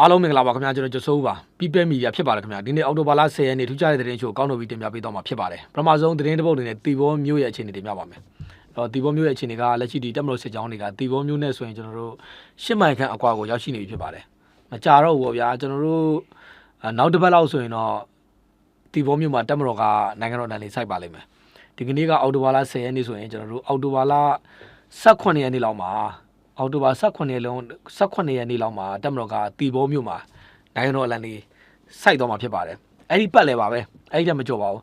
အားလုံးမင်္ဂလာပါခင်ဗျာကျွန်တော်ကျဆိုးပါပြီးပဲမီဒီယာဖြစ်ပါတယ်ခင်ဗျာဒီနေ့အော်တိုဘာလ10ရက်နေ့ထူးခြားတဲ့သတင်းချို့ကောင်းတော်ပြီးတင်ပြပေးတော့မှာဖြစ်ပါတယ်ပထမဆုံးသတင်းတစ်ပုဒ်အနေနဲ့တီဘောမျိုးရဲ့အခြေအနေတင်ပြပါမယ်အဲ့တော့တီဘောမျိုးရဲ့အခြေအနေကလက်ရှိဒီတက်မလို့စစ်ကြောင်းတွေကတီဘောမျိုးနဲ့ဆိုရင်ကျွန်တော်တို့ရှစ်မိုင်ခန့်အကွာကိုရောက်ရှိနေပြီဖြစ်ပါတယ်မကြတော့ဘူးပေါ့ဗျာကျွန်တော်တို့အာနောက်တစ်ပတ်လောက်ဆိုရင်တော့တီဘောမျိုးမှာတက်မတော်ကနိုင်ငံတော်တန်လေးစိုက်ပါလိမ့်မယ်ဒီကနေ့ကအော်တိုဘာလ10ရက်နေ့ဆိုရင်ကျွန်တော်တို့အော်တိုဘာလ18ရက်နေ့လောက်မှာ အောက်တိုဘာ18ရက်လုံး18ရက်နေ့လောက်မှာတက်မတော်ကတီဘောမြို့မှာနိုင်ငံတော်အလံလေးစိုက်တော့မှာဖြစ်ပါတယ်အဲ့ဒီပတ်လဲပါပဲအဲ့ဒီတက်မကြော်ပါဘူး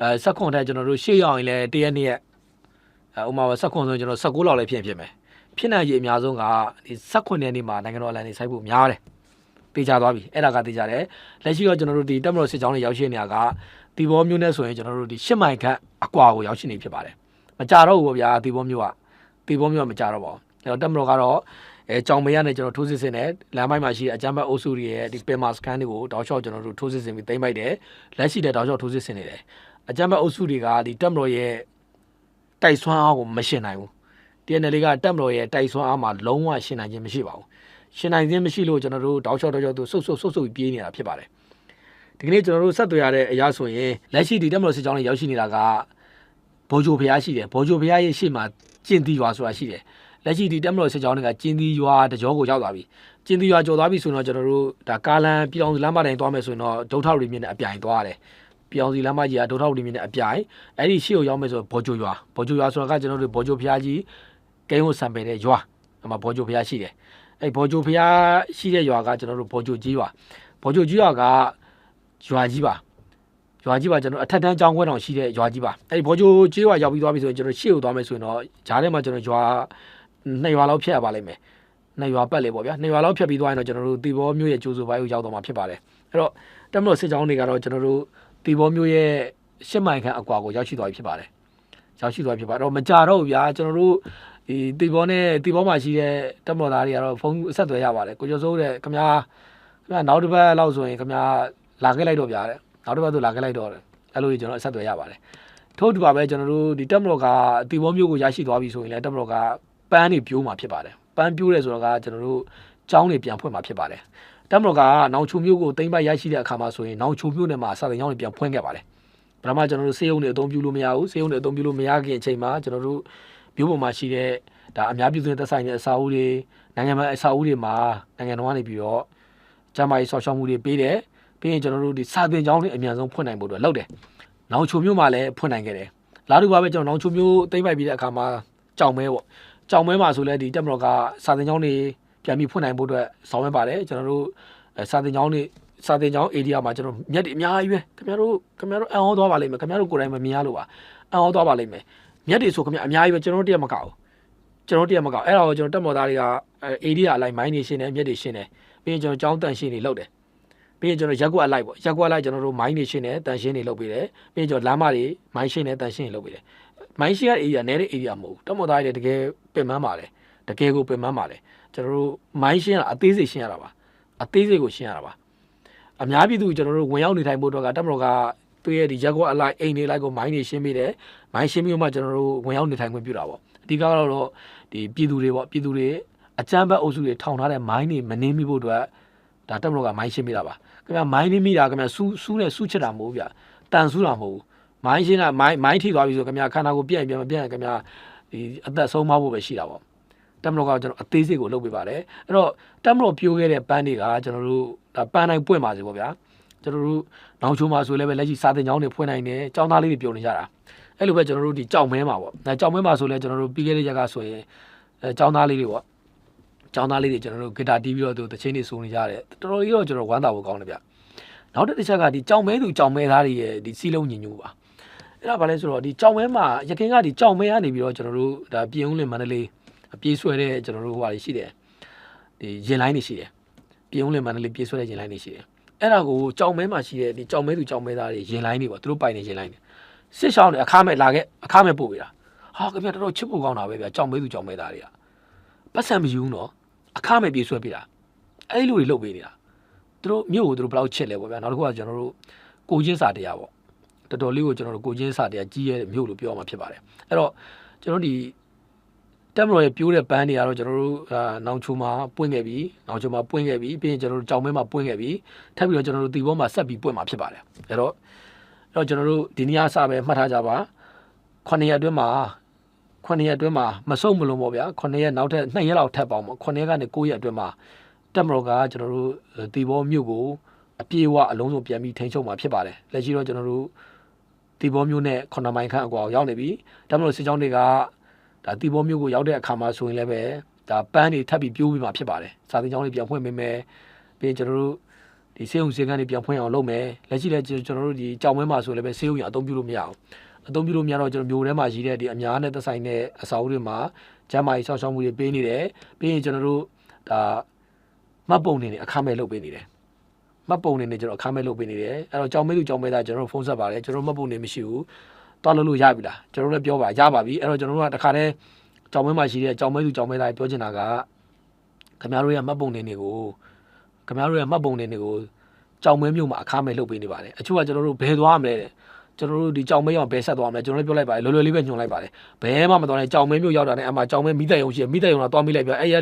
အဲ18တက်ကျွန်တော်တို့ရှေ့ရောက်ရင်လည်းတရက်နေ့ရက်အဲဥမာ18ဆိုရင်ကျွန်တော်19လောက်လည်းဖြစ်ရင်ဖြစ်မယ်ဖြစ်နိုင်ရည်အများဆုံးကဒီ18ရက်နေ့မှာနိုင်ငံတော်အလံလေးစိုက်ဖို့များတယ်တေချာသွားပြီအဲ့ဒါကတေချာတယ်လက်ရှိတော့ကျွန်တော်တို့ဒီတက်မတော်စစ်ကြောင်းတွေရောက်ရှိနေတာကတီဘောမြို့နဲ့ဆိုရင်ကျွန်တော်တို့ဒီ10မိုင်ခန့်အကွာကိုရောက်ရှိနေဖြစ်ပါတယ်မကြတော့ဘူးဗျာတီဘောမြို့ကတီဘောမြို့ကမကြတော့ပါဘူးအဲ့ တော့တက်မတော်ကတော့အဲကြောင်မရနဲ့ကျွန်တော်ထိုးစစ်ဆင်တယ်လမ်းပိုင်းမှာရှိတဲ့အကြမ်းဖက်အုပ်စုတွေရဲ့ဒီပင်မာစကန်တွေကိုတောက်လျှောက်ကျွန်တော်တို့ထိုးစစ်ဆင်ပြီးသိမ်းပိုက်တယ်လက်ရှိတဲ့တောက်လျှောက်ထိုးစစ်ဆင်နေတယ်အကြမ်းဖက်အုပ်စုတွေကဒီတက်မတော်ရဲ့တိုက်ဆွမ်းအားကိုမရှင်နိုင်ဘူး TNL ကတက်မတော်ရဲ့တိုက်ဆွမ်းအားမှာလုံးဝရှင်နိုင်ခြင်းမရှိပါဘူးရှင်နိုင်ခြင်းမရှိလို့ကျွန်တော်တို့တောက်လျှောက်တောက်လျှောက်သူဆုတ်ဆုတ်ဆုတ်ဆုတ်ပြီးပြေးနေတာဖြစ်ပါတယ်ဒီကနေ့ကျွန်တော်တို့ဆက်သွယ်ရတဲ့အရာဆိုရင်လက်ရှိဒီတက်မတော်စစ်ကြောင်းတွေရောက်ရှိနေတာကဘောဂျိုဖျားရှိတယ်ဘောဂျိုဖျားရဲ့ရှေ့မှာကျင်တီရွာဆိုတာရှိတယ် လက်ရှိဒီတက်မတော်စစ်ကြောင်းတွေကကျင်းသီးရွာတကြောကိုရောက်သွားပြီကျင်းသီးရွာကျော်သွားပြီဆိုရင်တော့ကျွန်တော်တို့ဒါကားလန်ပြောင်းစီလမ်းမတိုင်းသွားမယ်ဆိုရင်တော့ဒုထောက်ရီမြင့်နဲ့အပြိုင်သွားရတယ်ပြောင်းစီလမ်းမကြီးကဒုထောက်ရီမြင့်နဲ့အပြိုင်အဲ့ဒီရှေ့ကိုရောက်မယ်ဆိုဘောဂျိုရွာဘောဂျိုရွာဆိုတာကကျွန်တော်တို့ဘောဂျိုဖျားကြီးကိန်းကိုစံပယ်တဲ့ရွာအမှဘောဂျိုဖျားရှိတယ်အဲ့ဘောဂျိုဖျားရှိတဲ့ရွာကကျွန်တော်တို့ဘောဂျိုကြီးရွာဘောဂျိုကြီးရွာကရွာကြီးပါရွာကြီးပါကျွန်တော်အထက်တန်းကျောင်းခွဲတောင်ရှိတဲ့ရွာကြီးပါအဲ့ဒီဘောဂျိုကြီးရွာရောက်ပြီးသွားပြီဆိုရင်ကျွန်တော်ရှေ့ကိုသွားမယ်ဆိုရင်တော့ဂျားထဲမှာကျွန်တော်ရွာ နှစ်ရွာလောက်ဖြတ်ရပါလိမ့်မယ်နှစ်ရွာပတ်လေပေါ့ဗျာနှစ်ရွာလောက်ဖြတ်ပြီးသွားရင်တော့ကျွန်တော်တို့တီဘောမျိုးရဲ့ကျိုးစုပိုင်းကိုရောက်တော့မှာဖြစ်ပါတယ်အဲ့တော့တက်မလို့စစ်ကြောင်းတွေကတော့ကျွန်တော်တို့တီဘောမျိုးရဲ့ရှစ်မိုင်ခန့်အကွာကိုရောက်ရှိသွားပြီဖြစ်ပါတယ်ရောက်ရှိသွားပြီဖြစ်ပါတော့မကြတော့ဘူးဗျာကျွန်တော်တို့ဒီတီဘောနဲ့တီဘောမှာရှိတဲ့တက်မလို့သားတွေကတော့ဖုန်းအဆက်သွယ်ရပါတယ်ကိုကျော်စိုးတဲ့ခင်ဗျာခင်ဗျာနောက်တစ်ပတ်လောက်ဆိုရင်ခင်ဗျာလာခဲ့လိုက်တော့ဗျာတဲ့နောက်တစ်ပတ်ဆိုလာခဲ့လိုက်တော့တယ်အဲ့လိုကြီးကျွန်တော်အဆက်သွယ်ရပါတယ်ထို့တူပါပဲကျွန်တော်တို့ဒီတက်မလို့ကတီဘောမျိုးကိုရရှိသွားပြီဆိုရင်လည်းတက်မလို့က ပန်းတွေပြိုးမှာဖြစ်ပါတယ်ပန်းပြိုးတယ်ဆိုတော့ကကျွန်တော်တို့ကျောင်းတွေပြန်ဖွင့်မှာဖြစ်ပါတယ်တက်မတော်ကနောင်ချိုမျိုးကိုတိမ့်ပိုက်ရရှိတဲ့အခါမှာဆိုရင်နောင်ချိုမျိုးနဲ့မှာစာတင်ကျောင်းတွေပြန်ဖွင့်ခဲ့ပါတယ်ပထမကျွန်တော်တို့စေယုံတွေအသုံးပြုလို့မရဘူးစေယုံတွေအသုံးပြုလို့မရခင်အချိန်မှာကျွန်တော်တို့မျိုးပေါ်မှာရှိတဲ့ဒါအများပြည်သူနဲ့သက်ဆိုင်တဲ့အစာအုပ်တွေနိုင်ငံမှာအစာအုပ်တွေမှာနိုင်ငံတော်ကနေပြီးတော့ကျန်းမာရေးဆောက်ရှောက်မှုတွေပေးတယ်ပြီးရင်ကျွန်တော်တို့ဒီစာတင်ကျောင်းတွေအများဆုံးဖွင့်နိုင်ဖို့အတွက်လုပ်တယ်နောင်ချိုမျိုးမှာလည်းဖွင့်နိုင်ခဲ့တယ်လာတူပါပဲကျွန်တော်နောင်ချိုမျိုးတိမ့်ပိုက်ပြီးတဲ့အခါမှာကြောင်မဲပေါ့ ကြောင်မဲမှာဆိုလဲဒီတက်မတော်ကစာသင်ကျောင်းတွေပြန်ပြီးဖွင့်နိုင်ဖို့အတွက်ဆောင်ရွက်ပါတယ်ကျွန်တော်တို့အဲစာသင်ကျောင်းတွေစာသင်ကျောင်း area မှာကျွန်တော်မြက်တွေအများကြီးပဲခင်ဗျားတို့ခင်ဗျားတို့အံ့ဩသွားပါလိမ့်မယ်ခင်ဗျားတို့ကိုယ်တိုင်မမြင်ရလို့ပါအံ့ဩသွားပါလိမ့်မယ်မြက်တွေဆိုခင်ဗျာအများကြီးပဲကျွန်တော်တို့တရက်မကောက်ကျွန်တော်တို့တရက်မကောက်အဲ့ဒါကိုကျွန်တော်တက်မော်သားတွေကအဲ area အလိုက်မိုင်းနေရှင်းတယ်မြက်တွေရှင်းတယ်ပြီးရင်ကျွန်တော်ကျောင်းတန်ရှင်းတွေလုပ်တယ်ပြီးရင်ကျွန်တော်ရက်ကွက်အလိုက်ပေါ့ရက်ကွက်အလိုက်ကျွန်တော်တို့မိုင်းနေရှင်းတယ်တန်ရှင်းတွေလုပ်ပေးတယ်ပြီးရင်ကျွန်တော်လမ်းမတွေမိုင်းရှင်းတယ်တန်ရှင်းတွေလုပ်ပေးတယ် မိုင်းရှိရ area နဲတဲ့ area မဟုတ်ဘူးတက်မော်သားတွေတကယ်ပင်ပန်းပါလေတကယ်ကိုပင်ပန်းပါလေကျွန်တော်တို့မိုင်းရှင်းရတာအသေးစိတ်ရှင်းရတာပါအသေးစိတ်ကိုရှင်းရတာပါအများပြည်သူကျွန်တော်တို့ဝင်ရောက်နေထိုင်ဖို့အတွက်ကတက်မော်ကသူ့ရဲ့ဒီရက်ကွက်အလိုက်အိမ်တွေလိုက်ကိုမိုင်းတွေရှင်းပေးတယ်မိုင်းရှင်းပြီးမှကျွန်တော်တို့ဝင်ရောက်နေထိုင်ခွင့်ပြုတာပေါ့အဓိကတော့ဒီပြည်သူတွေပေါ့ပြည်သူတွေအကြမ်းဖက်အုပ်စုတွေထောင်ထားတဲ့မိုင်းတွေမနှင်းမိဖို့အတွက်ဒါတက်မလို့ကမိုင်းရှင်းပေးတာပါခင်ဗျာမိုင်းနှင်းမိတာခင်ဗျာစူးစူးနဲ့စူးချစ်တာမဟုတ်ဘူးဗျတန်စူးတာမဟုတ်ဘူး မိုင်းရှင်းတာမိုင်းမိုင်းထိသွားပြီဆိုခင်ဗျာခန္ဓာကိုယ်ပြည့်ရင်ပြည့်မပြည့်ရင်ခင်ဗျာဒီအသက်ဆုံးမဖို့ပဲရှိတာပေါ့တက်မလို့ကကျွန်တော်အသေးစိတ်ကိုလုပ်ပေးပါတယ်အဲ့တော့တက်မလို့ပြိုးခဲ့တဲ့ပန်းတွေကကျွန်တော်တို့ဒါပန်းတိုင်းပွင့်ပါစေပေါ့ဗျာကျွန်တော်တို့နောင်ချိုးမှာဆိုလည်းပဲလက်ရှိစာတင်ကျောင်းတွေဖွင့်နိုင်တယ်ကျောင်းသားလေးတွေပြုံနေကြတာအဲ့လိုပဲကျွန်တော်တို့ဒီကြောက်မဲမှာပေါ့အဲကြောက်မဲမှာဆိုလည်းကျွန်တော်တို့ပြီးခဲ့တဲ့ရက်ကဆိုရင်အဲကျောင်းသားလေးတွေပေါ့ကျောင်းသားလေးတွေကျွန်တော်တို့ဂီတာတီးပြီးတော့သူတချင်းတွေစုံနေကြတယ်တော်တော်ကြီးတော့ကျွန်တော်ဝမ်းသာဖို့ကောင်းတယ်ဗျနောက်တစ်တစ်ချက်ကဒီကြောက်မဲသူကြောက်မဲသားတွေရဲ့ဒီစီလုံးညင်ညူပါ အဲ့ဒါဘာလဲဆိုတော့ဒီကြောင်မဲမှာရခင်ကဒီကြောင်မဲကနေပြီးတော့ကျွန်တော်တို့ဒါပြည်ဦးလင်မန္တလေးပြေးဆွဲတဲ့ကျွန်တော်တို့ဟိုဟာတွေရှိတယ်ဒီရင်လိုင်းတွေရှိတယ်ပြည်ဦးလင်မန္တလေးပြေးဆွဲတဲ့ရင်လိုင်းတွေရှိတယ်အဲ့ဒါကိုကြောင်မဲမှာရှိတဲ့ဒီကြောင်မဲသူကြောင်မဲသားတွေရင်လိုင်းတွေပေါ့သူတို့ပိုင်နေရင်လိုင်းတွေစစ်ရှောင်းတွေအခါမဲ့လာခဲ့အခါမဲ့ပို့ပေးတာဟာခင်ဗျာတော်တော်ချစ်ဖို့ကောင်းတာပဲဗျာကြောင်မဲသူကြောင်မဲသားတွေကပတ်စံမယူဘူးနော်အခါမဲ့ပြေးဆွဲပေးတာအဲ့လိုတွေလုပ်ပေးနေတာသူတို့မြို့ကိုသူတို့ဘယ်လောက်ချစ်လဲပေါ့ဗျာနောက်တစ်ခုကကျွန်တော်တို့ကိုချင်းစာတရားပေါ့ တော်တော်လေးကိုကျွန်တော်တို့ကိုချင်းစာတရားကြီးရဲ့မြို့လို့ပြောရမှာဖြစ်ပါတယ်အဲ့တော့ကျွန်တော်ဒီတက်မတော်ရဲ့ပြိုးတဲ့ပန်းတွေကတော့ကျွန်တော်တို့အာနောင်ချိုမှာပွင့်ခဲ့ပြီနောင်ချိုမှာပွင့်ခဲ့ပြီပြီးရင်ကျွန်တော်တို့ကြောင်မဲမှာပွင့်ခဲ့ပြီထပ်ပြီးတော့ကျွန်တော်တို့တီဘောမှာဆက်ပြီးပွင့်မှာဖြစ်ပါတယ်အဲ့တော့အဲ့တော့ကျွန်တော်တို့ဒီနေ့အစပဲမှတ်ထားကြပါ9ရက်အတွင်းမှာ9ရက်အတွင်းမှာမစုံမလုံးပေါ့ဗျာ9ရက်နောက်ထပ်2ရက်လောက်ထပ်ပေါင်းပေါ့9ရက်ကနေ9ရက်အတွင်းမှာတက်မတော်ကကျွန်တော်တို့တီဘောမြို့ကိုအပြေအဝအလုံးစုံပြန်ပြီးထိန်းချုပ်မှာဖြစ်ပါတယ်လက်ရှိတော့ကျွန်တော်တို့ တီဘောမြို့နဲ့9မိုင်ခန့်အကွာကိုရောက်နေပြီတက်မတော်စစ်ကြောင်းတွေကဒါတီဘောမျိုးကိုရောက်တဲ့အခါမှာဆိုရင်လည်းပဲဒါပန်းတွေထပ်ပြီးပြိုးပြီးမှဖြစ်ပါတယ်စာသင်ကျောင်းတွေပြန်ဖွင့်ပေးမယ်ပြီးရင်ကျွန်တော်တို့ဒီစေုံစေကန်းတွေပြန်ဖွင့်အောင်လုပ်မယ်လက်ရှိလည်းကျွန်တော်တို့ဒီကြောင်မဲမှာဆိုလည်းပဲစေုံရအသုံးပြုလို့မရအောင်အသုံးပြုလို့မရတော့ကျွန်တော်မျိုးထဲမှာရှိတဲ့ဒီအများနဲ့သက်ဆိုင်တဲ့အစာအုပ်တွေမှာကျမ်းမာရေးဆောက်ရှောက်မှုတွေပေးနေတယ်ပြီးရင်ကျွန်တော်တို့ဒါမှတ်ပုံတွေနဲ့အခမဲ့လုပ်ပေးနေတယ် မှတ်ပုံတွေနဲ့ကျွန်တော်အခမဲ့လုပ်ပေးနေတယ်အဲ့တော့ကြောင်မဲသူကြောင်မဲသားကျွန်တော်တို့ဖုန်းဆက်ပါတယ်ကျွန်တော်မှတ်ပုံတွေမရှိဘူးတွားလို့လို့ရပြီလားကျွန်တော်တို့လည်းပြောပါရပါပြီအဲ့တော့ကျွန်တော်တို့ကတခါတည်းကြောင်မဲမှာရှိတဲ့ကြောင်မဲသူကြောင်မဲသားပြောချင်တာကခင်ဗျားတို့ရဲ့မှတ်ပုံတင်တွေကိုခင်ဗျားတို့ရဲ့မှတ်ပုံတင်တွေကိုကြောင်မဲမျိုးမှာအခါမဲ့လုပ်ပေးနေပါတယ်အချို့ကကျွန်တော်တို့ဘယ်သွားမလဲတဲ့ကျွန်တော်တို့ဒီကြောင်မဲရောက်ဘယ်ဆက်သွားမလဲကျွန်တော်လည်းပြောလိုက်ပါတယ်လွယ်လွယ်လေးပဲညွှန်လိုက်ပါတယ်ဘယ်မှမသွားနဲ့ကြောင်မဲမျိုးရောက်တာနဲ့အမှကြောင်မဲမိသက်ရုံရှိရမိသက်ရုံတော့သွားမိလိုက်ပြအဲ့ရ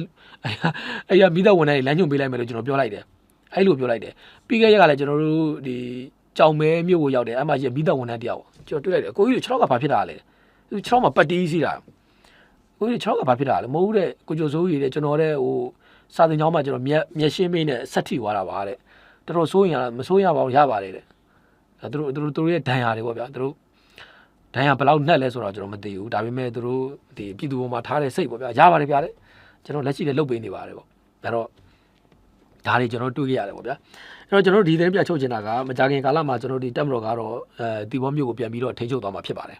အဲ့ရမိသက်ဝင်တဲ့လမ်းညွှန်ပေးလိုက်မယ်လို့ကျွန်တော်ပြောလိုက်တယ် အဲ့လိုပြောလိုက်တယ်ပြီးခဲ့ရက်ကလည်းကျွန်တော်တို့ဒီကြောင်မဲမျိုးကိုရောက်တယ်အမှရှိမိသက်ဝင်တဲ့တယောက်ကျွန်တော်တွေ့လိုက်တယ်အကိုကြီးတို့6လောက်ကဘာဖြစ်တာလဲသူ6လောက်မှာပတ်တီးစီးတာကိုကြီး6ကဘာဖြစ်တာလဲမဟုတ်ဘူးတဲ့ကိုကျော်စိုးကြီးတဲ့ကျွန်တော်တဲ့ဟိုစာသင်ကျောင်းမှာကျွန်တော်မျက်မျက်ရှင်းမင်းနဲ့ဆက်ထိသွားတာပါတဲ့တော်တော်စိုးရင်ရမစိုးရပါဘူးရပါတယ်တဲ့အဲသူတို့သူတို့သူတို့ရဲ့ဒဏ်ရာတွေပေါ့ဗျာသူတို့ဒဏ်ရာဘယ်လောက်နှက်လဲဆိုတော့ကျွန်တော်မသိဘူးဒါပေမဲ့သူတို့ဒီပြည်သူပေါ်မှာထားတဲ့စိတ်ပေါ့ဗျာရပါတယ်ဗျာတဲ့ကျွန်တော်လက်ရှိလည်းလုပ်ပေးနေပါတယ်ပေါ့ဒါတော့ ဒါတွေကျွန်တော်တွေ့ခဲ့ရတယ်ပေါ့ဗျာအဲ့တော့ကျွန်တော်တို့ဒီသတင်းပြချုပ်ချင်တာကမကြခင်ကာလမှာကျွန်တော်ဒီတက်မတော်ကတော့အဲတီဘောမျိုးကိုပြန်ပြီးတော့ထိန်းချုပ်သွားမှာဖြစ်ပါတယ်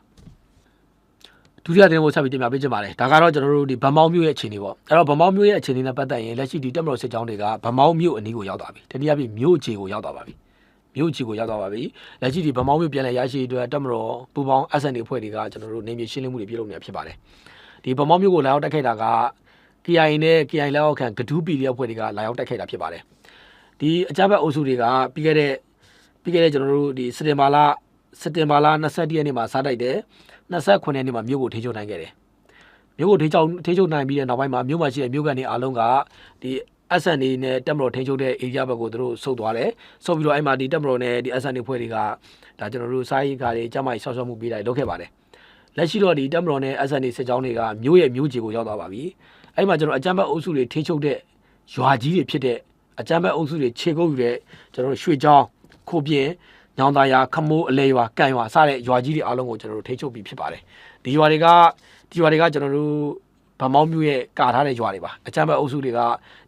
ဒုတိယတင်ကိုဆက်ပြီးတင်ပြပေးချင်ပါတယ်ဒါကတော့ကျွန်တော်တို့ဒီဗမောင်းမြို့ရဲ့အခြေအနေပေါ့အဲ့တော့ဗမောင်းမြို့ရဲ့အခြေအနေနဲ့ပတ်သက်ရင်လက်ရှိဒီတက်မတော်စစ်ကြောင်းတွေကဗမောင်းမြို့အနီးကိုရောက်သွားပြီတတိယပြမြို့အခြေကိုရောက်သွားပါပြီမြို့အခြေကိုရောက်သွားပါပြီလက်ရှိဒီဗမောင်းမြို့ပြန်လည်ရရှိရေးအတွက်တက်မတော်ပူပေါင်း SN တွေအဖွဲ့တွေကကျွန်တော်တို့နေမြေရှင်းလင်းမှုတွေပြုလုပ်နေတာဖြစ်ပါတယ်ဒီဗမောင်းမြို့ကိုလာရောက်တက်ခဲ့တာက KI နဲ့ KI လက်အောက်ခံဂဒူး PDF အဖွဲ့တွေကလာရောက်တက်ခဲ့တာဖြစ်ပါတယ်ဒီအကြမ်းဖက်အုပ်စုတွေကပြီးခဲ့တဲ့ပြီးခဲ့တဲ့ကျွန်တော်တို့ဒီစက်တင်ဘာလစက်တင်ဘာလ22ရက်နေ့မှာစားတိုက်တယ်29ရက်နေ့မှာမြို့ကိုထိန်းချုပ်နိုင်ခဲ့တယ်။မြို့ကိုထိန်းချုပ်ထိန်းချုပ်နိုင်ပြီးတဲ့နောက်ပိုင်းမှာမြို့မှာရှိတဲ့မြို့ကန်တွေအားလုံးကဒီ SN တွေနဲ့တက်မတော်ထိန်းချုပ်တဲ့ area ဘက်ကိုသူတို့ဆုတ်သွားတယ်။ဆုတ်ပြီးတော့အဲ့မှာဒီတက်မတော်နဲ့ဒီ SN တွေဖွဲ့တွေကဒါကျွန်တော်တို့စားရေးကားတွေကျမကြီးဆောက်ရှောက်မှုပေးတာတွေလုပ်ခဲ့ပါတယ်။လက်ရှိတော့ဒီတက်မတော်နဲ့ SN တွေစစ်ကြောင်းတွေကမြို့ရဲ့မြို့ကြီးကိုရောက်သွားပါပြီ။ အဲ့မှာကျွန်တော်အကြမ်းဖက်အုပ်စုတွေထိန်းချုပ်တဲ့ရွာကြီးတွေဖြစ်တဲ့အကြမ်းဖက်အုပ်စုတွေခြေကုပ်ယူတဲ့ကျွန်တော်တို့ရွှေချောင်းခိုးပြင်းညောင်သားရွာခမိုးအလဲရွာကန်ရွာစတဲ့ရွာကြီးတွေအားလုံးကိုကျွန်တော်တို့ထိန်းချုပ်ပြီးဖြစ်ပါတယ်ဒီရွာတွေကဒီရွာတွေကကျွန်တော်တို့ ဗမောင်းမျိုးရဲ့ကာထားတဲ့ရွာတွေပါအချမ်းဘက်အုပ်စုတွေက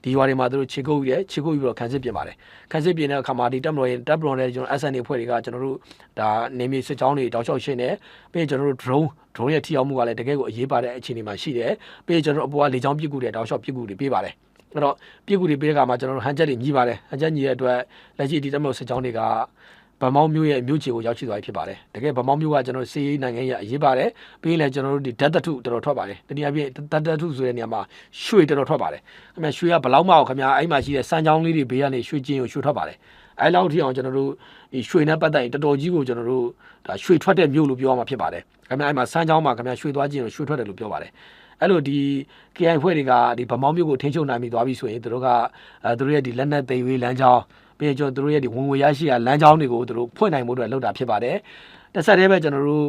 ဒီရွာတွေမှာသူတို့ခြေကုပ်ယူတယ်ခြေကုပ်ယူတော့ခန်းစစ်ပြင်ပါတယ်ခန်းစစ်ပြင်တဲ့အခါမှာဒီတပ်မတော်ရဲ့တပ်မတော်နဲ့ကျွန်တော် SN အဖွဲ့တွေကကျွန်တော်တို့ဒါနေမြေစစ်ကြောင်းတွေတောက်လျှောက်ရှင်းတယ်ပြီးရင်ကျွန်တော်တို့ drone drone ရဲ့ထိရောက်မှုကလည်းတကယ်ကိုအရေးပါတဲ့အခြေအနေမှာရှိတယ်ပြီးရင်ကျွန်တော်တို့အပေါ်ကလေကြောင်းပစ်ကူတွေတောက်လျှောက်ပစ်ကူတွေပေးပါတယ်အဲ့တော့ပြည်ကူတွေပေးတဲ့အခါမှာကျွန်တော်တို့ဟန်ချက်တွေညီးပါတယ်ဟန်ချက်ညီတဲ့အတွက်လက်ရှိဒီတက်မလို့စစ်ကြောင်းတွေက ဗမောင်းမျိုးရဲ့မြို့ချေကိုရောက်ရှိသွားပြီဖြစ်ပါတယ်တကယ်ဗမောင်းမျိုးကကျွန်တော်စီးရေးနိုင်ငံရဲ့အရေးပါတယ်ပြီးရင်လည်းကျွန်တော်တို့ဒီဓာတ်တထုတော်တော်ထွက်ပါတယ်တနည်းအားဖြင့်ဓာတ်တထုဆိုတဲ့နေရာမှာရွှေတော်တော်ထွက်ပါတယ်ခင်ဗျရွှေကဘလောက်မှအောင်ခင်ဗျအဲ့မှာရှိတဲ့စမ်းချောင်းလေးတွေဘေးကနေရွှေကျင်းကိုရွှေထွက်ပါတယ်အဲလောက်ထိအောင်ကျွန်တော်တို့ဒီရွှေနဲ့ပတ်သက်ရင်တော်တော်ကြီးကိုကျွန်တော်တို့ဒါရွှေထွက်တဲ့မြို့လို့ပြောရမှာဖြစ်ပါတယ်ခင်ဗျအဲ့မှာစမ်းချောင်းမှာခင်ဗျရွှေသွားခြင်းကိုရွှေထွက်တယ်လို့ပြောပါတယ်အဲ့လိုဒီ KI ဖွဲ့တွေကဒီဗမောင်းမျိုးကိုထိန်းချုပ်နိုင်ပြီသွားပြီဆိုရင်တို့ကအဲတို့ရဲ့ဒီလက်နက်သိမ်းဝေးလမ်းကြောင်း ပြီးရင်ကျွန်တော်တို့ရဲ့ဒီဝင်ငွေရရှိရာလမ်းကြောင်းတွေကိုတို့ဖွင့်နိုင်မှုအတွက်လုပ်တာဖြစ်ပါတယ်။တစ်ဆက်တည်းပဲကျွန်တော်တို့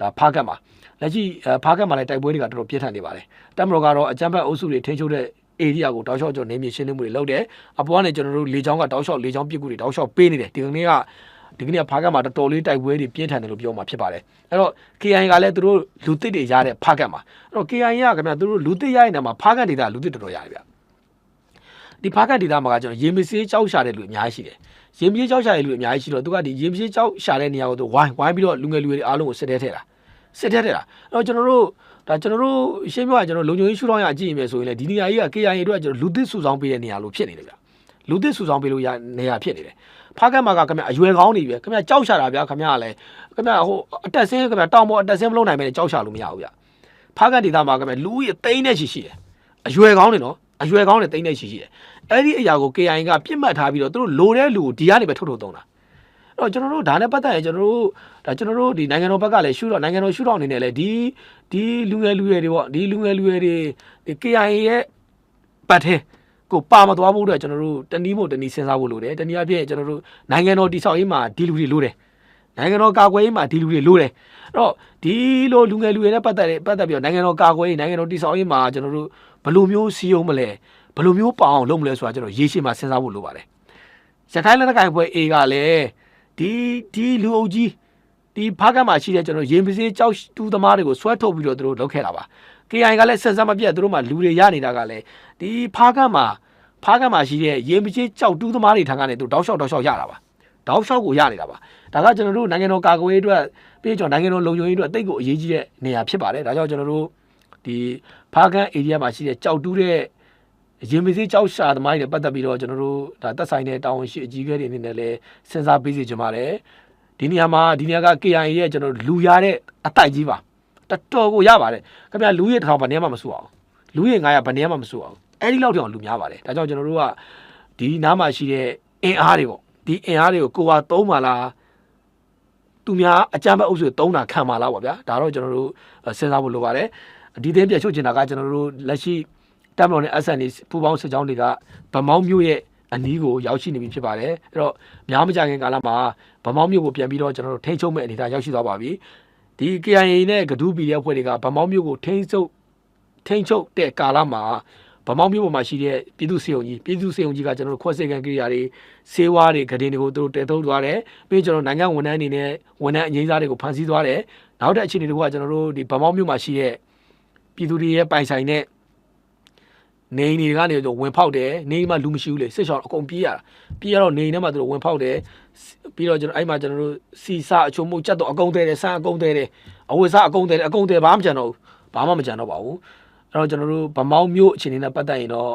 ဒါဖားကတ်မှာလက်ရှိဖားကတ်မှာလည်းတိုက်ပွဲတွေကတော်တော်ပြင်းထန်နေပါတယ်။တပ်မတော်ကတော့အကြမ်းဖက်အုပ်စုတွေထိန်းချုပ်တဲ့ area ကိုတောက်လျှောက်ကျွန်တော်နေမြေရှင်းလင်းမှုတွေလုပ်တယ်။အပေါ်ကနေကျွန်တော်တို့လေချောင်းကတောက်လျှောက်လေချောင်းပစ်ကူတွေတောက်လျှောက်ပေးနေတယ်ဒီကနေ့ကဒီကနေ့ဖားကတ်မှာတော်တော်လေးတိုက်ပွဲတွေပြင်းထန်တယ်လို့ပြောမှာဖြစ်ပါတယ်။အဲ့တော့ KI ကလည်းသူတို့လူသစ်တွေရတဲ့ဖားကတ်မှာအဲ့တော့ KI ကခင်ဗျာသူတို့လူသစ်ရတဲ့နေရာမှာဖားကတ်ဒေတာလူသစ်တော်တော်ရတယ်ဗျ။ ဒီဖားကတ်ဒေတာမှာကကျွန်တော်ရေမစေးကြောက်ရှာတဲ့လူအများကြီးရှိတယ်။ရေမစေးကြောက်ရှာတဲ့လူအများကြီးရှိတော့သူကဒီရေမစေးကြောက်ရှာတဲ့နေရာကိုသူဝိုင်းဝိုင်းပြီးတော့လူငယ်လူတွေအားလုံးကိုစစ်တဲထဲတာစစ်တဲထဲတာအဲ့တော့ကျွန်တော်တို့ဒါကျွန်တော်တို့ရှင်းပြရကျွန်တော်လုံခြုံရေးရှုထောင့်ရအကြည့်ရင်ပဲဆိုရင်လေဒီနေရာကြီးက KI အတွက်ကျွန်တော်လူသစ်စုဆောင်ပေးတဲ့နေရာလို့ဖြစ်နေတယ်ဗျ။လူသစ်စုဆောင်ပေးလို့ရနေရာဖြစ်နေတယ်။ဖားကတ်မှာကခင်ဗျအရွယ်ကောင်းနေပြီခင်ဗျကြောက်ရှာတာဗျခင်ဗျကလည်းခင်ဗျဟိုအတက်ဆင်းခင်ဗျတောင်ပေါ်အတက်ဆင်းမလုပ်နိုင်ပဲကြောက်ရှာလို့မရဘူးဗျဖားကတ်ဒေသမှာခင်ဗျလူကြီးတိန်းနဲ့ရှိရှိတယ်အရွယ်ကောင်းနေနော်အရွယ်ကောင်းနေတိန်းနဲ့ရှိရှိတယ် အဲ့ဒီအရာကို KI ကပြစ်မှတ်ထားပြီးတော့သူတို့လိုတဲ့လူကိုဒီကနေပဲထုတ်ထုတ်သုံးတာတော့ကျွန်တော်တို့ဒါနဲ့ပတ်သက်ရင်ကျွန်တော်တို့ဒါကျွန်တော်တို့ဒီနိုင်ငံတော်ဘက်ကလည်းရှုတော့နိုင်ငံတော်ရှုတော့အနေနဲ့လည်းဒီဒီလူငယ်လူရွယ်တွေပေါ့ဒီလူငယ်လူရွယ်တွေဒီ KIA ရဲ့ပတ်ထဲကိုပါမသွားဖို့အတွက်ကျွန်တော်တို့တနည်းမို့တနည်းစဉ်းစားဖို့လိုတယ်တနည်းအားဖြင့်ကျွန်တော်တို့နိုင်ငံတော်တိဆောက်ရေးမှာဒီလူတွေလိုတယ်နိုင်ငံတော်ကာကွယ်ရေးမှာဒီလူတွေလိုတယ်အဲ့တော့ဒီလိုလူငယ်လူရွယ်နဲ့ပတ်သက်တဲ့ပတ်သက်ပြီးတော့နိုင်ငံတော်ကာကွယ်ရေးနိုင်ငံတော်တိဆောက်ရေးမှာကျွန်တော်တို့ဘယ်လိုမျိုးစီယုံမလဲ ဘယ်လိုမျိုးပအောင်လုပ်မလဲဆိုတာကျွန်တော်ရေရှည်မှာစဉ်းစားဖို့လိုပါတယ်ရခိုင်လက်နက်ကိုင်ဖွဲ့ A ကလည်းဒီဒီလူအုပ်ကြီးဒီဖားကတ်မှာရှိတဲ့ကျွန်တော်ရင်ပစေးကြောက်တူးသမားတွေကိုဆွဲထုတ်ပြီးတော့သူတို့လုပ်ခဲ့တာပါ KI ကလည်းဆက်စပ်မပြတ်သူတို့မှလူတွေရနေတာကလည်းဒီဖားကတ်မှာဖားကတ်မှာရှိတဲ့ရင်ပစေးကြောက်တူးသမားတွေထံကနေသူတောက်လျှောက်တောက်လျှောက်ရတာပါတောက်လျှောက်ကိုရနေတာပါဒါကကျွန်တော်တို့နိုင်ငံတော်ကာကွယ်ရေးအတွက်ပြီးကျွန်တော်နိုင်ငံတော်လုံခြုံရေးအတွက်တိတ်ကိုအရေးကြီးတဲ့နေရာဖြစ်ပါတယ်ဒါကြောင့်ကျွန်တော်တို့ဒီဖားကတ် area မှာရှိတဲ့ကြောက်တူးတဲ့ ရင်မစည်းကြောက်ရှာသမားတွေနဲ့ပတ်သက်ပြီးတော့ကျွန်တော်တို့ဒါသက်ဆိုင်တဲ့တာဝန်ရှိအကြီးအကဲတွေအနေနဲ့လည်းစဉ်းစားပေးစီကြပါတယ်ဒီနေရာမှာဒီနေရာက KIA ရဲ့ကျွန်တော်တို့လူရတဲ့အတိုက်ကြီးပါတော်တော်ကိုရပါတယ်ခင်ဗျာလူရတစ်ထောင်ဗနေမှမစိုးအောင်လူရ900ဗနေမှမစိုးအောင်အဲ့ဒီလောက်တောင်လူများပါတယ်ဒါကြောင့်ကျွန်တော်တို့ကဒီနားမှာရှိတဲ့အင်အားတွေပေါ့ဒီအင်အားတွေကိုကိုယ်ကသုံးပါလားသူများအကြမ်းဖက်အုပ်စုသုံးတာခံပါလားပေါ့ဗျာဒါတော့ကျွန်တော်တို့စဉ်းစားဖို့လိုပါတယ်ဒီသင်းပြချုပ်ချင်တာကကျွန်တော်တို့လက်ရှိ တပ်မတော်နဲ့ SN တွေပူပေါင်းစစ်ကြောင်းတွေကဗမောင်းမျိုးရဲ့အနီးကိုရောက်ရှိနေပြီဖြစ်ပါတယ်အဲ့တော့များမကြခင်ကာလမှာဗမောင်းမျိုးကိုပြန်ပြီးတော့ကျွန်တော်တို့ထိန်းချုပ်မဲ့အနေအထားရောက်ရှိသွားပါပြီဒီ KIA နဲ့ဂဒူပီရဲ့အဖွဲ့တွေကဗမောင်းမျိုးကိုထိန်းချုပ်ထိန်းချုပ်တဲ့ကာလမှာဗမောင်းမျိုးပေါ်မှာရှိတဲ့ပြည်သူစေုံကြီးပြည်သူစေုံကြီးကကျွန်တော်တို့ခွဲစိတ်ကန်ကိရိယာတွေစေဝါးတွေဂဒင်းတွေကိုသူတို့တဲသုံးသွားတယ်ပြီးကျွန်တော်နိုင်ငံဝန်ထမ်းအနေနဲ့ဝန်ထမ်းအငိမ့်စားတွေကိုဖန်ဆီးသွားတယ်နောက်တဲ့အခြေအနေတွေကကျွန်တော်တို့ဒီဗမောင်းမျိုးမှာရှိတဲ့ပြည်သူတွေရဲ့ပိုင်ဆိုင်တဲ့ နေနေကနေတော့ဝင်ဖောက်တယ်နေမှာလူမရှိဘူးလေစစ်ရှောင်းအကုန်ပြေးရတာပြေးရတော့နေထဲမှာသူတို့ဝင်ဖောက်တယ်ပြီးတော့ကျွန်တော်အဲ့မှာကျွန်တော်တို့စီစာအချုံမှုကြက်တော့အကုန်သေးတယ်ဆန်းအကုန်သေးတယ်အဝိစားအကုန်သေးတယ်အကုန်သေးဘာမှမကြံတော့ဘူးဘာမှမကြံတော့ပါဘူးအဲ့တော့ကျွန်တော်တို့ဗမောင်းမျိုးအခြေအနေနဲ့ပတ်သက်ရင်တော့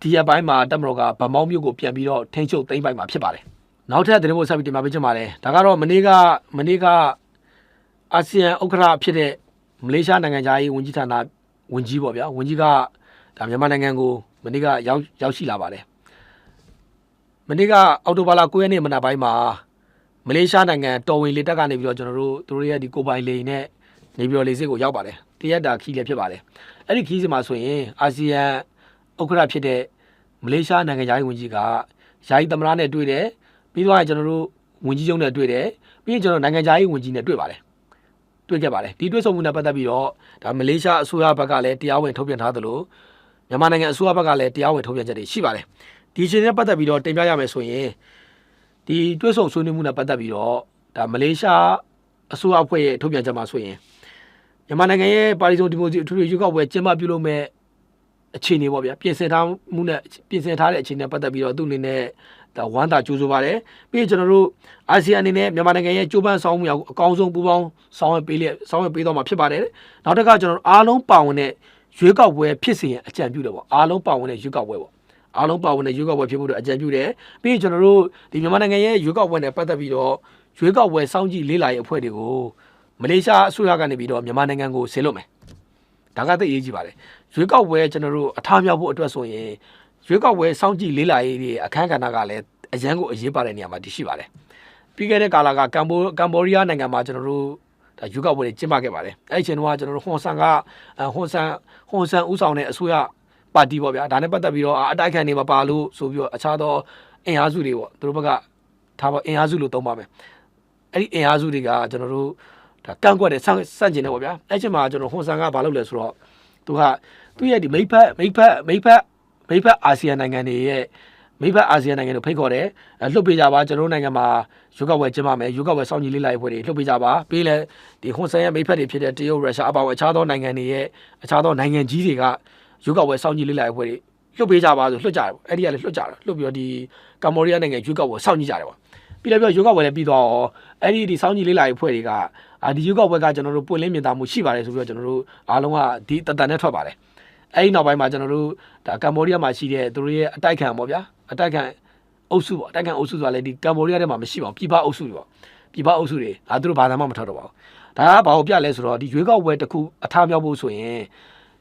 ဒီရက်ပိုင်းမှာတက်မတော်ကဗမောင်းမျိုးကိုပြန်ပြီးတော့ထိန်းချုပ်သိမ်းပိုက်မှာဖြစ်ပါတယ်နောက်ထပ်သတင်းဖို့ဆက်ပြီးတင်ပြပေးချင်ပါတယ်ဒါကတော့မနေ့ကမနေ့ကအာဆီယံဥက္ကဋ္ဌဖြစ်တဲ့မလေးရှားနိုင်ငံသားရေးဝန်ကြီးဌာနဝန်ကြီးပေါ့ဗျာဝန်ကြီးက ဒါမြန်မာနိုင်ငံကိုမနေ့ကရောက်ရောက်ရှိလာပါတယ်မနေ့ကအော်တိုဘာလ9ရက်နေ့မနက်ပိုင်းမှာမလေးရှားနိုင်ငံတော်ဝင်လေတပ်ကနေပြီးတော့ကျွန်တော်တို့သူတို့ရဲ့ဒီကိုပိုင်လေနဲ့နေပြီးတော့လေစစ်ကိုရောက်ပါတယ်တရက်တာခီးလည်းဖြစ်ပါတယ်အဲ့ဒီခီးစမှာဆိုရင်အာဆီယံဥက္ကဋ္ဌဖြစ်တဲ့မလေးရှားနိုင်ငံသားရေးဝန်ကြီးကယာယီသမ္မတနဲ့တွေ့တယ်ပြီးတော့ကျွန်တော်တို့ဝန်ကြီးချုပ်နဲ့တွေ့တယ်ပြီးရင်ကျွန်တော်နိုင်ငံသားရေးဝန်ကြီးနဲ့တွေ့ပါတယ်တွေ့ခဲ့ပါတယ်ဒီတွေ့ဆုံမှုနဲ့ပတ်သက်ပြီးတော့ဒါမလေးရှားအစိုးရဘက်ကလည်းတရားဝင်ထုတ်ပြန်ထားသလို မြန်မာနိုင်ငံအစိုးရဘက်ကလည်းတရားဝင်ထုတ်ပြန်ချက်တွေရှိပါတယ်ဒီအချိန်နဲ့ပတ်သက်ပြီးတော့တင်ပြရမယ်ဆိုရင်ဒီတွေ့ဆုံဆွေးနွေးမှုနဲ့ပတ်သက်ပြီးတော့ဒါမလေးရှားအစိုးရအဖွဲ့ရဲ့ထုတ်ပြန်ချက်မှာဆိုရင်မြန်မာနိုင်ငံရဲ့ပါရီစုံဒီမိုကရေစီအထူးရွေးကောက်ပွဲကျင်းပပြုလုပ်မဲ့အခြေအနေပေါ့ဗျာပြင်ဆင်ထားမှုနဲ့ပြင်ဆင်ထားတဲ့အခြေအနေနဲ့ပတ်သက်ပြီးတော့သူ့အနေနဲ့ဒါဝမ်းသာကြိုးဆိုပါတယ်ပြီးရင်ကျွန်တော်တို့အာဆီယံအနေနဲ့မြန်မာနိုင်ငံရဲ့ကြိုးပမ်းဆောင်မှုအကောင်းဆုံးပူးပေါင်းဆောင်ရွက်ပေးလျက်ဆောင်ရွက်ပေးတော့မှာဖြစ်ပါတယ်နောက်တစ်ခါကျွန်တော်တို့အားလုံးပါဝင်တဲ့ ရွေးကောက်ပွဲဖြစ်စဉ်ရဲ့အကြံပြုတယ်ပေါ့အားလုံးပါဝင်တဲ့ရွေးကောက်ပွဲပေါ့အားလုံးပါဝင်တဲ့ရွေးကောက်ပွဲဖြစ်ဖို့အတွက်အကြံပြုတယ်ပြီးရင်ကျွန်တော်တို့ဒီမြန်မာနိုင်ငံရဲ့ရွေးကောက်ပွဲနဲ့ပတ်သက်ပြီးတော့ရွေးကောက်ပွဲစောင့်ကြည့်လေ့လာရေးအဖွဲ့တွေကိုမလေးရှားအစိုးရကနေပြီးတော့မြန်မာနိုင်ငံကိုဆေလွတ်မယ်ဒါကသိအရေးကြီးပါတယ်ရွေးကောက်ပွဲကျွန်တော်တို့အထားမြောက်ဖို့အတွက်ဆိုရင်ရွေးကောက်ပွဲစောင့်ကြည့်လေ့လာရေးတွေအခန်းကဏ္ဍကလည်းအရန်ကိုအရေးပါတဲ့နေရာမှာတည်ရှိပါတယ်ပြီးခဲ့တဲ့ကာလကကမ်ဘောကမ်ဘောဒီးယားနိုင်ငံမှာကျွန်တော်တို့ ဒါယူကောက်ပွဲတွေကျင်းပခဲ့ပါတယ်အဲ့ဒီအချိန်တုန်းကကျွန်တော်တို့ဟွန်ဆန်ကဟွန်ဆန်ဟွန်ဆန်ဥဆောင်တဲ့အစိုးရပါတီပေါ့ဗျာဒါနဲ့ပတ်သက်ပြီးတော့အတိုက်ခံနေမှာပါလို့ဆိုပြီးတော့အခြားသောအင်အားစုတွေပေါ့သူတို့ဘက်ကထားပါအင်အားစုလို့သုံးပါမယ်အဲ့ဒီအင်အားစုတွေကကျွန်တော်တို့ဒါကန့်ကွက်တယ်ဆန့်ဆန့်ကျင်တယ်ပေါ့ဗျာအဲ့ချိန်မှာကျွန်တော်ဟွန်ဆန်ကဘာလုပ်လဲဆိုတော့သူကသူ့ရဲ့ဒီမိဖက်မိဖက်မိဖက်မိဖက်အာဆီယံနိုင်ငံတွေရဲ့ မိဘအာဆီယံနိုင်ငံတို့ဖိတ်ခေါ်တယ်လှုပ်ပေးကြပါကျွန်တော်တို့နိုင်ငံမှာယူကဝယ်ကျင်းပမယ်ယူကဝယ်စောင့်ကြည့်လေးလိုက်ဖွဲ့တွေလှုပ်ပေးကြပါပြီးလဲဒီဟွန်ဆန်ရဲ့မိဖက်တွေဖြစ်တဲ့တရုတ်ရုရှားအပါအဝင်အခြားသောနိုင်ငံတွေရဲ့အခြားသောနိုင်ငံကြီးတွေကယူကဝယ်စောင့်ကြည့်လေးလိုက်ဖွဲ့တွေလှုပ်ပေးကြပါဆိုလှုပ်ကြတယ်ပေါ့အဲ့ဒီကလည်းလှုပ်ကြတာလှုပ်ပြီးတော့ဒီကမ္ဘောဒီးယားနိုင်ငံယူကဝယ်စောင့်ကြည့်ကြတယ်ပေါ့ပြီးလည်းပြောယူကဝယ်လည်းပြီးတော့အဲ့ဒီဒီစောင့်ကြည့်လေးလိုက်ဖွဲ့တွေကအာဒီယူကဝယ်ကကျွန်တော်တို့ပွင့်လင်းမြင်သာမှုရှိပါတယ်ဆိုပြီးတော့ကျွန်တော်တို့အားလုံးကဒီတတန်နဲ့ထွက်ပါတယ် အဲ့ဒီနောက်ပိုင်းမှာကျွန်တော်တို့ဒါကမ္ဘောဒီးယားမှာရှိတဲ့သူတို့ရဲ့အတိုက်ခံပေါ့ဗျာအတိုက်ခံအုပ်စုပေါ့အတိုက်ခံအုပ်စုဆိုတာလည်းဒီကမ္ဘောဒီးယားထဲမှာမရှိပါဘူးပြည်ပအုပ်စုတွေပေါ့ပြည်ပအုပ်စုတွေဒါသူတို့ဘာသာမှမထောက်တော့ပါဘူးဒါကဘာကိုပြလဲဆိုတော့ဒီရွေးကောက်ပွဲတစ်ခုအထားမြောက်ဖို့ဆိုရင်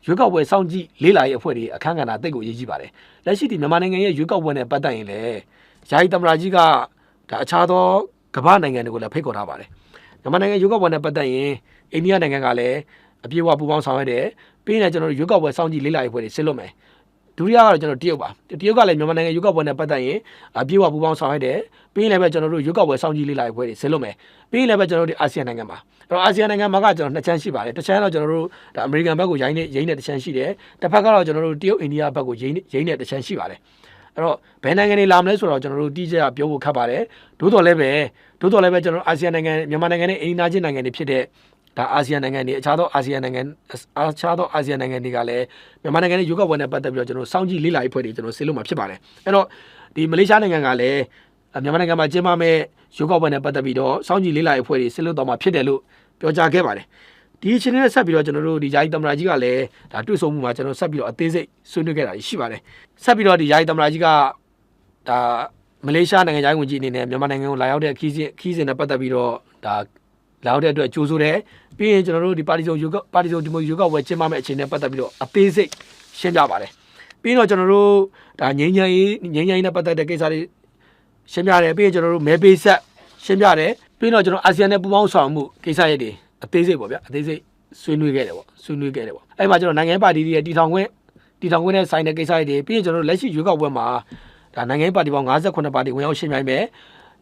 ရွေးကောက်ပွဲစောင့်ကြည့်လေးလာရေးအဖွဲ့တွေအခန်းကဏ္ဍတိတ်ကိုရေးကြည့်ပါတယ်လက်ရှိဒီမြန်မာနိုင်ငံရဲ့ရွေးကောက်ပွဲနဲ့ပတ်သက်ရင်လည်းယာယီသမ္မတကြီးကဒါအခြားသောကမ္ဘာနိုင်ငံတွေကိုလည်းဖိတ်ခေါ်ထားပါတယ်မြန်မာနိုင်ငံရွေးကောက်ပွဲနဲ့ပတ်သက်ရင်အိန္ဒိယနိုင်ငံကလည်းအပြည့်အဝပူးပေါင်းဆောင်ရွက်တယ် ပြီးရင်ကျွန်တော်တို့ရွေးကောက်ပွဲစောင့်ကြည့်လေ့လာရေးဖွဲ့တွေဆစ်လွတ်မယ်ဒုတိယကတော့ကျွန်တော်တရုတ်ပါတရုတ်ကလည်းမြန်မာနိုင်ငံရွေးကောက်ပွဲနဲ့ပတ်သက်ရင်အပြည့်အဝပူးပေါင်းဆောင်ရွက်တယ်ပြီးရင်လည်းပဲကျွန်တော်တို့ရွေးကောက်ပွဲစောင့်ကြည့်လေ့လာရေးဖွဲ့တွေဆစ်လွတ်မယ်ပြီးရင်လည်းပဲကျွန်တော်တို့အာဆီယံနိုင်ငံမှာအဲ့တော့အာဆီယံနိုင်ငံမှာကကျွန်တော်နှစ်ချမ်းရှိပါတယ်တစ်ချမ်းတော့ကျွန်တော်တို့ဒါအမေရိကန်ဘက်ကိုရိုင်းနေရိုင်းနေတစ်ချမ်းရှိတယ်တစ်ဖက်ကတော့ကျွန်တော်တို့တရုတ်အိန္ဒိယဘက်ကိုရိုင်းနေရိုင်းနေတစ်ချမ်းရှိပါတယ်အဲ့တော့ဘယ်နိုင်ငံတွေလာမလဲဆိုတော့ကျွန်တော်တို့တိကျပြောဖို့ခက်ပါတယ်သို့တော်လည်းပဲသို့တော်လည်းပဲကျွန်တော်အာဆီယံနိုင်ငံမြန်မာနိုင်ငံနဲ့အိန္ဒိယချင်းနိုင်ငံတွေဖြစ်တဲ့ ဒါအာဆီယံနိုင်ငံတွေအခြားသောအာဆီယံနိုင်ငံအခြားသောအာဆီယံနိုင်ငံတွေကလည်းမြန်မာနိုင်ငံနဲ့ရွေးကောက်ပွဲနဲ့ပတ်သက်ပြီးတော့ကျွန်တော်စောင့်ကြည့်လေ့လာရေးဖွဲ့တွေကျွန်တော်ဆေးလို့မှာဖြစ်ပါတယ်အဲ့တော့ဒီမလေးရှားနိုင်ငံကလည်းမြန်မာနိုင်ငံမှာကျင်းပမဲ့ရွေးကောက်ပွဲနဲ့ပတ်သက်ပြီးတော့စောင့်ကြည့်လေ့လာရေးဖွဲ့တွေဆေးလို့တော့မှာဖြစ်တယ်လို့ပြောကြားခဲ့ပါတယ်ဒီအချိန်နဲ့ဆက်ပြီးတော့ကျွန်တော်တို့ဒီယာယီသမ္မတကြီးကလည်းဒါတွေ့ဆုံမှုမှာကျွန်တော်ဆက်ပြီးတော့အသေးစိတ်ဆွေးနွေးခဲ့တာရှိပါတယ်ဆက်ပြီးတော့ဒီယာယီသမ္မတကြီးကဒါမလေးရှားနိုင်ငံသားဝင်ကြီးအနေနဲ့မြန်မာနိုင်ငံကိုလာရောက်တဲ့ခီးစဉ်ခီးစဉ်နဲ့ပတ်သက်ပြီးတော့ဒါ လာရောက်တဲ့အတွက်ကြိုးဆိုတယ်ပြီးရင်ကျွန်တော်တို့ဒီပါတီစုံယူကပါတီစုံဒီမိုယူကဝယ်ကျင်းပမဲ့အချိန်နဲ့ပတ်သက်ပြီးတော့အသေးစိတ်ရှင်းပြပါတယ်ပြီးတော့ကျွန်တော်တို့ဒါငိမ့်ငိမ့်ရေးငိမ့်ငိမ့်နဲ့ပတ်သက်တဲ့ကိစ္စတွေရှင်းပြတယ်ပြီးရင်ကျွန်တော်တို့မဲပေးဆက်ရှင်းပြတယ်ပြီးတော့ကျွန်တော်အာဆီယံနဲ့ပူးပေါင်းဆောင်မှုကိစ္စရပ်တွေအသေးစိတ်ပေါ့ဗျအသေးစိတ်ဆွေးနွေးခဲ့တယ်ပေါ့ဆွေးနွေးခဲ့တယ်ပေါ့အဲ့မှာကျွန်တော်နိုင်ငံပါတီတွေရဲ့တီထောင်ခွင့်တီထောင်ခွင့်နဲ့ဆိုင်တဲ့ကိစ္စတွေပြီးရင်ကျွန်တော်တို့လက်ရှိရွေးကောက်ပွဲမှာဒါနိုင်ငံပါတီပေါင်း58ပါတီဝင်ရောက်ရှင်းပြိုင်မယ်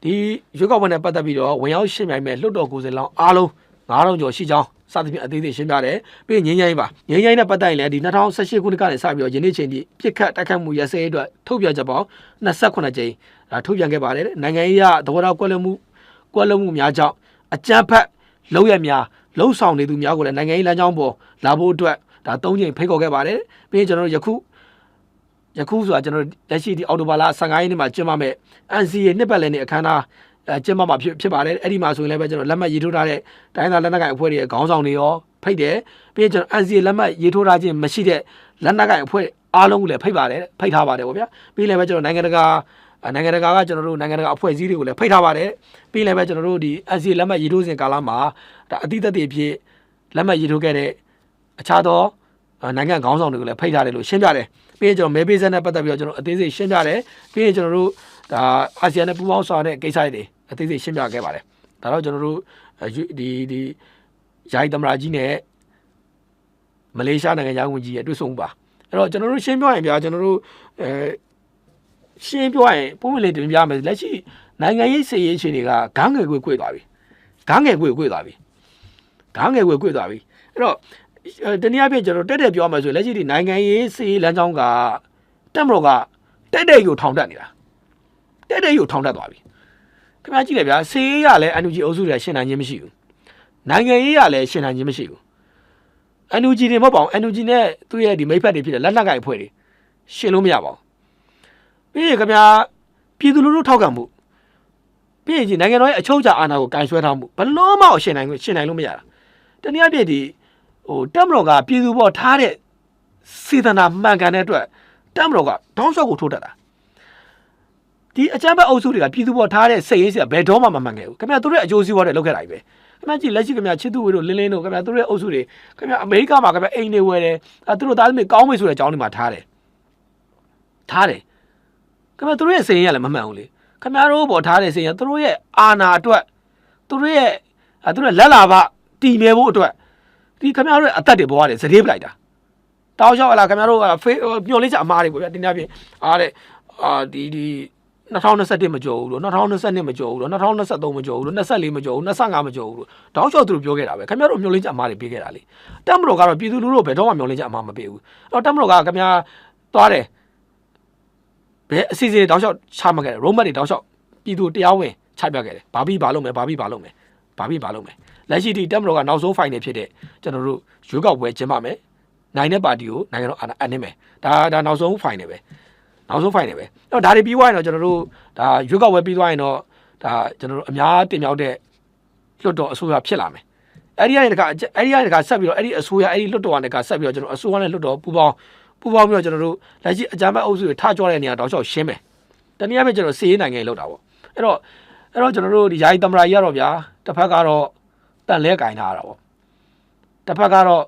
ဒီရွေးကောက်ပွဲနဲ့ပတ်သက်ပြီးတော့ဝင်ရောက်ရှင်းပြိုင်မယ်လွှတ်တော်ကိုယ်စားလှယ်အားလုံး9000ကျော်ရှိကြောင်းစသဖြင့်အသေးစိတ်ရှင်းပြတယ်ပြီးရင်ငင်းငိုင်းပါငင်းငိုင်းနဲ့ပတ်သက်ရင်လည်းဒီ2018ခုနှစ်ကနေစပြီးတော့ယနေ့ချိန်ထိပြစ်ခတ်တိုက်ခတ်မှုရစဲအတွက်ထုတ်ပြန်ချက်ပေါင်း28ကြိမ်ဒါထုတ်ပြန်ခဲ့ပါတယ်နိုင်ငံရေးအသဘောထားကွက်လွန်မှုကွက်လွန်မှုများကြောင့်အကြမ်းဖက်လောက်ရများလှုံ့ဆော်နေသူများကိုလည်းနိုင်ငံရေးလမ်းကြောင်းပေါ်လာဖို့အတွက်ဒါ၃ချိန်ဖိတ်ခေါ်ခဲ့ပါတယ်ပြီးရင်ကျွန်တော်တို့ယခု ယခုဆိုတာကျွန်တော်တို့လက်ရှိဒီအော်တိုဘာလ15ရက်နေ့မှာကျင်းပမဲ့ NCA နှစ်ပတ်လည်နေ့အခမ်းအနားအဲကျင်းပမှာဖြစ်ဖြစ်ပါတယ်အဲ့ဒီမှာဆိုရင်လည်းပဲကျွန်တော်လက်မှတ်ရေးထိုးထားတဲ့တိုင်းသားလက်နက်ကိုင်အဖွဲ့တွေရဲ့ခေါင်းဆောင်တွေရောဖိတ်တယ်ပြီးရင်ကျွန်တော် NCA လက်မှတ်ရေးထိုးထားခြင်းမရှိတဲ့လက်နက်ကိုင်အဖွဲ့အားလုံးကိုလည်းဖိတ်ပါတယ်ဖိတ်ထားပါတယ်ဗောဗျာပြီးလည်းပဲကျွန်တော်နိုင်ငံတကာနိုင်ငံတကာကကျွန်တော်တို့နိုင်ငံတကာအဖွဲ့အစည်းတွေကိုလည်းဖိတ်ထားပါတယ်ပြီးလည်းပဲကျွန်တော်တို့ဒီ NCA လက်မှတ်ရေးထိုးစဉ်ကာလမှာဒါအတိတ်တည်းဖြစ်လက်မှတ်ရေးထိုးခဲ့တဲ့အခြားသော နိုင်ငံခေါင်းဆောင်တွေကိုလည်းဖိတ်ထားတယ်လို့ရှင်းပြတယ်ပြီးရင်ကျွန်တော်မဲပေးစက်နဲ့ပတ်သက်ပြီးတော့ကျွန်တော်အသေးစိတ်ရှင်းပြတယ်ပြီးရင်ကျွန်တော်တို့ဒါအာဆီယံနဲ့ပူးပေါင်းဆောင်တဲ့ကိစ္စတွေအသေးစိတ်ရှင်းပြခဲ့ပါတယ်ဒါတော့ကျွန်တော်တို့ဒီဒီယာယီသမရာကြီးနဲ့မလေးရှားနိုင်ငံသားဝန်ကြီးရဲ့တွေ့ဆုံပါအဲ့တော့ကျွန်တော်တို့ရှင်းပြရင်ဗျာကျွန်တော်တို့အဲရှင်းပြရင်ပုံမှန်လေးတင်ပြမယ်လက်ရှိနိုင်ငံရေးစီရေးရှင်တွေကဂန်းငယ်ကွေကွေသွားပြီဂန်းငယ်ကွေကွေသွားပြီဂန်းငယ်ကွေကွေသွားပြီအဲ့တော့ တနည်းအားဖြင့်ကျွန်တော်တက်တက်ပြောမှဆိုလက်ရှိဒီနိုင်ငံရေးစီရေးလမ်းကြောင်းကတက်မတော်ကတက်တက်ကိုထောင်တက်နေတာတက်တက်ကိုထောင်တက်သွားပြီခင်ဗျားကြည့်လေဗျာစီရေးရလည်းအန်ယူဂျီအုပ်စုတွေရှင်းနိုင်ခြင်းမရှိဘူးနိုင်ငံရေးရလည်းရှင်းနိုင်ခြင်းမရှိဘူးအန်ယူဂျီတွေမဟုတ်ပါဘူးအန်ယူဂျီနဲ့သူ့ရဲ့ဒီမိဖက်တွေဖြစ်တဲ့လက်နက်ကိုင်အဖွဲ့တွေရှင်းလို့မရပါဘူးပြီးရင်ခင်ဗျာပြည်သူလူထုထောက်ခံမှုပြီးရင်နိုင်ငံတော်ရဲ့အချုပ်အခြာအာဏာကိုကင်ဆွဲထားမှုဘလို့မှရှင်းနိုင်ရှင်းနိုင်လို့မရတာတနည်းအားဖြင့်ဒီ ဟိုတက်မတော်ကပြည်သူပေါ်ထားတဲ့စေတနာမှန်ကန်တဲ့အတွက်တက်မတော်ကတောင်းလျှောက်ကိုထိုးတတ်တာဒီအကြမ်းဖက်အုပ်စုတွေကပြည်သူပေါ်ထားတဲ့စိတ်ရင်းစရာဘယ်တော့မှမမှန်ခဲ့ဘူးခင်ဗျာတို့ရဲ့အကျိုးစီးပွားတွေလုပ်ခဲ့တာကြီးပဲခင်ဗျာကြည့်လက်ရှိခင်ဗျာချစ်သူဝေတို့လင်းလင်းတို့ခင်ဗျာတို့ရဲ့အုပ်စုတွေခင်ဗျာအမေရိကမှာခင်ဗျာအိမ်တွေဝယ်တယ်အဲသူတို့သားသမီးကောင်းမေဆိုတဲ့အကြောင်းတွေမှာထားတယ်ထားတယ်ခင်ဗျာတို့ရဲ့စိတ်ရင်းကလည်းမမှန်ဘူးလေခင်ဗျာတို့ပေါ်ထားတဲ့စိတ်ရင်းတို့ရဲ့အာနာအတွက်တို့ရဲ့အဲတို့ရဲ့လက်လာဘတီမြဲဖို့အတွက် ဒီခင်ဗျားတို့ရဲ့အသက်တွေပေါ်ရတယ်ဇရေပလိုက်တာတောင်းလျှောက်လာခင်ဗျားတို့ကဖေးမျော်လင့်ချက်အမားတွေပေါ့ဗျာတင်းများဖြင့်အားတဲ့အာဒီဒီ2021မကြော်ဘူးလို့2022မကြော်ဘူးလို့2023မကြော်ဘူးလို့24မကြော်ဘူး25မကြော်ဘူးလို့တောင်းလျှောက်သူတို့ပြောခဲ့တာပဲခင်ဗျားတို့မျော်လင့်ချက်အမားတွေပေးခဲ့တာလေတက်မတော်ကတော့ပြည်သူလူထုဘယ်တော့မှမျော်လင့်ချက်အမားမပေးဘူးအဲ့တော့တက်မတော်ကခင်ဗျားသွားတယ်ဘယ်အစီအစဉ်တောင်းလျှောက်ချမှတ်ခဲ့တယ်ရိုးမတ်တွေတောင်းလျှောက်ပြည်သူတရားဝင်ချပြခဲ့တယ်ဘာပြီးဘာလုပ်မယ်ဘာပြီးဘာလုပ်မယ်ဘာပြီးဘာလုပ်မယ် လက်ရှိဒီတက်မတော်ကနောက်ဆုံး final ဖြစ်တဲ့ကျွန်တော်တို့ရွေးကောက်ပွဲကျင်းပမယ်နိုင်တဲ့ပါတီကိုနိုင်ငံတော်အာဏာအပ်နေမယ်ဒါဒါနောက်ဆုံး final ပဲနောက်ဆုံး final ပဲအဲ့တော့ဒါတွေပြီးသွားရင်တော့ကျွန်တော်တို့ဒါရွေးကောက်ပွဲပြီးသွားရင်တော့ဒါကျွန်တော်တို့အများတင်မြောက်တဲ့လွတ်တော်အစိုးရဖြစ်လာမယ်အဲ့ဒီကနေတခါအဲ့ဒီကနေတခါဆက်ပြီးတော့အဲ့ဒီအစိုးရအဲ့ဒီလွတ်တော်ကနေတခါဆက်ပြီးတော့ကျွန်တော်အစိုးရနဲ့လွတ်တော်ပူပေါင်းပူပေါင်းပြီးတော့ကျွန်တော်တို့လက်ရှိအကြမ်းဖက်အုပ်စုတွေထကြွတဲ့နေရာတောက်လျှောက်ရှင်းမယ်တနည်းအားဖြင့်ကျွန်တော်စီးရေးနိုင်ငံရေးလောက်တာပေါ့အဲ့တော့အဲ့တော့ကျွန်တော်တို့ဒီယာယီတမရာကြီးရတော့ဗျာတစ်ဖက်ကတော့ တန်လဲကင်ထားတာပေါ့တစ်ဖက်ကတော့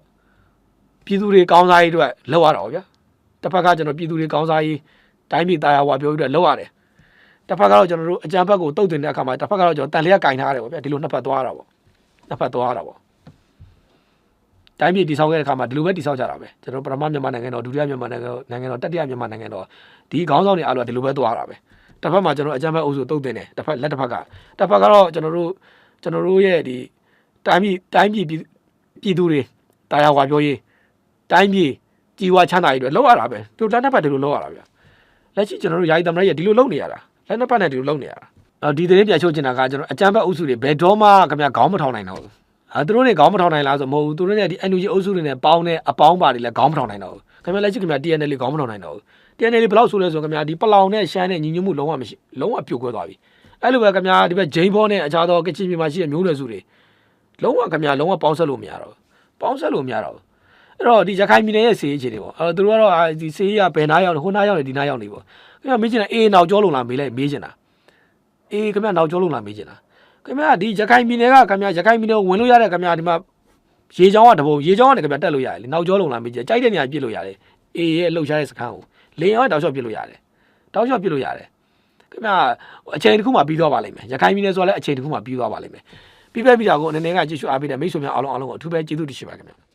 ပြည်သူတွေကောင်းစားရေးအတွက်လောက်ရတာပေါ့ဗျာတစ်ဖက်ကကျွန်တော်ပြည်သူတွေကောင်းစားရေးတိုင်းပြည်တာယာဝါပြောပြီးတော့လောက်ရတယ်တစ်ဖက်ကတော့ကျွန်တော်တို့အကြံဘက်ကိုတုတ်တင်တဲ့အခါမှာတစ်ဖက်ကတော့ကျွန်တော်တန်လျက်ကင်ထားရတယ်ပေါ့ဗျာဒီလိုနှစ်ဖက်သွားတာပေါ့နှစ်ဖက်သွားတာပေါ့တိုင်းပြည်တည်ဆောက်ခဲ့တဲ့အခါမှာဒီလိုပဲတည်ဆောက်ကြတာပဲကျွန်တော်ပထမမြန်မာနိုင်ငံတော်ဒုတိယမြန်မာနိုင်ငံတော်နိုင်ငံတော်တတိယမြန်မာနိုင်ငံတော်ဒီခေါင်းဆောင်တွေအားလုံးကဒီလိုပဲသွားတာပဲတစ်ဖက်မှာကျွန်တော်အကြံဘက်အုပ်စုတုတ်တင်တယ်တစ်ဖက်လက်တစ်ဖက်ကတစ်ဖက်ကတော့ကျွန်တော်တို့ကျွန်တော်တို့ရဲ့ဒီ တိုင်းပြည်တိုင်းပြည်ပြည်ပြည်သူတွေတာယာဝါပြောရေးတိုင်းပြည်ကြီးဝါချမ်းသာရေးတွေလောက်ရတာပဲသူလက်တစ်ဖက်ဒီလိုလောက်ရတာဗျာလက်ရှိကျွန်တော်တို့ယာယီသမရရဲ့ဒီလိုလုပ်နေရတာလက်နှစ်ပတ်နဲ့ဒီလိုလုပ်နေရတာအော်ဒီသတင်းပြန်ချုပ်ချင်တာကကျွန်တော်အကြမ်းဖက်အုပ်စုတွေဘယ်တော့မှခင်ဗျာခေါင်းမထောင်နိုင်တော့ဘူးအဲသူတို့တွေခေါင်းမထောင်နိုင်လားဆိုမဟုတ်ဘူးသူတို့နဲ့ဒီ NUG အုပ်စုတွေနဲ့ပေါင်းတဲ့အပေါင်းပါတွေလည်းခေါင်းမထောင်နိုင်တော့ဘူးခင်ဗျာလက်ရှိခင်ဗျာ TNL ခေါင်းမထောင်နိုင်တော့ဘူး TNL ဘယ်လောက်ဆိုလဲဆိုခင်ဗျာဒီပလောင်နဲ့ရှမ်းနဲ့ညီညွတ်မှုလုံးဝမရှိလုံးဝပြုတ်ခွဲသွားပြီအဲ့လိုပဲခင်ဗျာဒီဘက်ဂျိမ်းဘောနဲ့အခြားသောကချင်ပြည်မှာရှိတဲ့မျိုးနွယ်စုတွေ လုံးဝခင်ဗျာလုံးဝပေါင်းဆက်လို့မရတော့ဘူးပေါင်းဆက်လို့မရတော့ဘူးအဲ့တော့ဒီရခိုင်ပြည်နယ်ရဲ့စီးအခြေတွေပေါ့အဲ့တော့သူတို့ကတော့အာဒီစီးရဘယ်နားရောက်နေဟိုနားရောက်နေဒီနားရောက်နေပေါ့ခင်ဗျာမေးချင်တာအေးနောက်ကျောလုံးလာမေးလိုက်မေးချင်တာအေးခင်ဗျာနောက်ကျောလုံးလာမေးချင်တာခင်ဗျာဒီရခိုင်ပြည်နယ်ကခင်ဗျာရခိုင်ပြည်နယ်ကိုဝင်လို့ရတဲ့ခင်ဗျာဒီမှာရေချောင်းကတဘုံရေချောင်းကနေခင်ဗျာတက်လို့ရတယ်လေနောက်ကျောလုံးလာမေးချင်ကြိုက်တဲ့နေရာပြစ်လို့ရတယ်အေးရဲ့လှုပ်ရှားတဲ့စခန်းကိုလင်းရောတောက်လျှောက်ပြစ်လို့ရတယ်တောက်လျှောက်ပြစ်လို့ရတယ်ခင်ဗျာအချိန်တစ်ခုမှပြီးသွားပါလိမ့်မယ်ရခိုင်ပြည်နယ်ဆိုတာလည်းအချိန်တစ်ခုမှပြီးသွားပါလိမ့်မယ် ပြီးပဲပြီးတာကိုအနေနဲ့ကကြည့်ရှုအားပေးတဲ့မိတ်ဆွေများအားလုံးအားလုံးကိုအထူးပဲကျေးဇူးတင်ရှိပါခင်ဗျာ